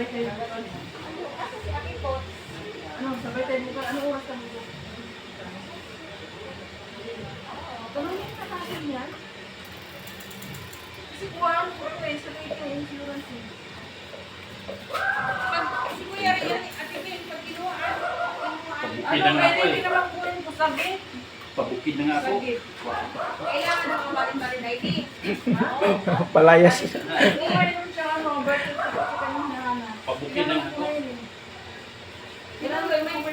sabay tayo bukas. Kasi si Aki po, Ano, sabay tayo bukas. Anong oras ka bukas? Tanongin ka natin yan. Kasi kuhaan ko rin eh, sabay yung insurance eh. pag si Kuya Rian, Ate Ken, pag kinuha, Pabukid Ano, na nga ako pwede eh. din naman kuhin ko sagit. Pabukid na nga ako. Kailangan ng kabalin-balin ID. Palayas mayroon siya ano, birth certificate kanina na. Pabukid na nga ako. Kailangan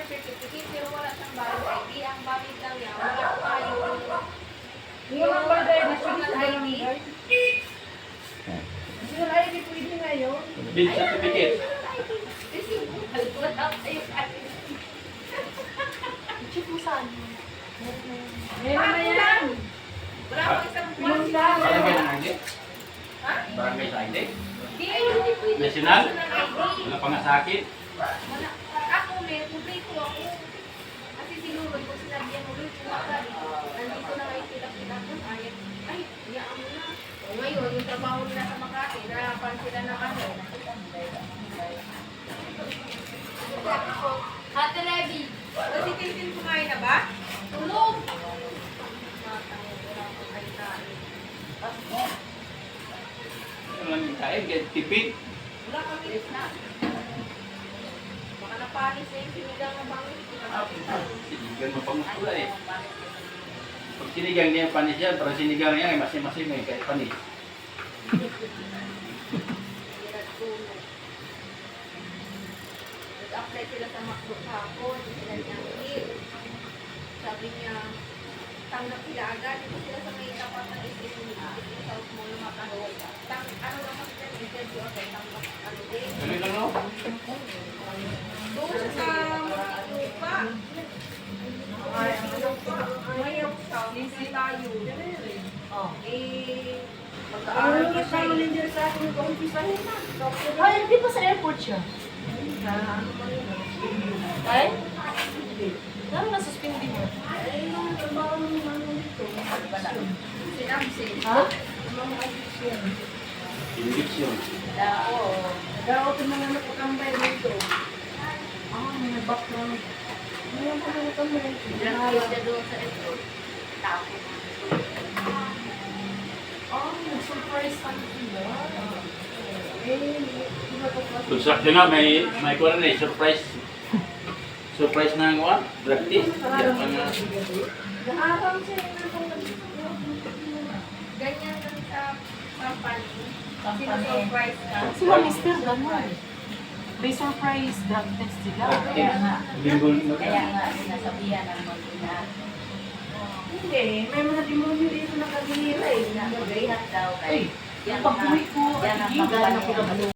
birth certificate, pero wala siyang valid ID. Ang valid lang niya, wala pa yung Yung number dahil national ID. National ID pwede ngayon. Bill certificate. Wala pa yung ID. Check mo saan? Meron na yan. Wala pa isang buwan. ng ID. Ha? Barangay sa ID. National? Wala pa nga sa akin. Wala. May kumplito ako. Kasi sinunod ko sinabihan mo, Lord, kung agad, nandito na kayo sila-sila ko, ayat, ay, iyaan mo na. O ngayon, yung trabaho nila sa Makati, narapan sila ng ano. Ate Levi, kasi tintin kumain na ba? Tulog! Wala kami na. Napanis na yung sinigang ng bangit. Sinigang mo pang masula eh. Pag sinigang niya panis yan, parang sinigang niya ay masim-masim eh, kahit panis. Nag-apply sila sa MacBo kahapon, sila niya. Sabi niya, tanggap sila agad. Ito sila sa may Ay, hindi pa sa airport siya. Sa ano yun? Ay? Ano na suspindi mo? Ay, yung trabaho ng ano dito. Sinamsin. Ha? Mga assistant. Injection. Oo. Nag-out yung mga nakakambay dito. Ah, may background. Ano yung? Nag-aaral siya doon sa airport. Tapos. Ah, Eh, hindi na may, may kuha na eh, surprise. Surprise na ang what? Drug test. Naaram siya yung Ganyan kami sa company. Sino-surprise ka. Sila mister, ganun. May surprise drug test sila. Kaya nga. Kaya nga, sinasabihan ng mga na Hindi, may mga demonyo dito na kanila eh. magrihat daw Ay, kay yan pag-uwi ko, yan ang ay, pagkano ko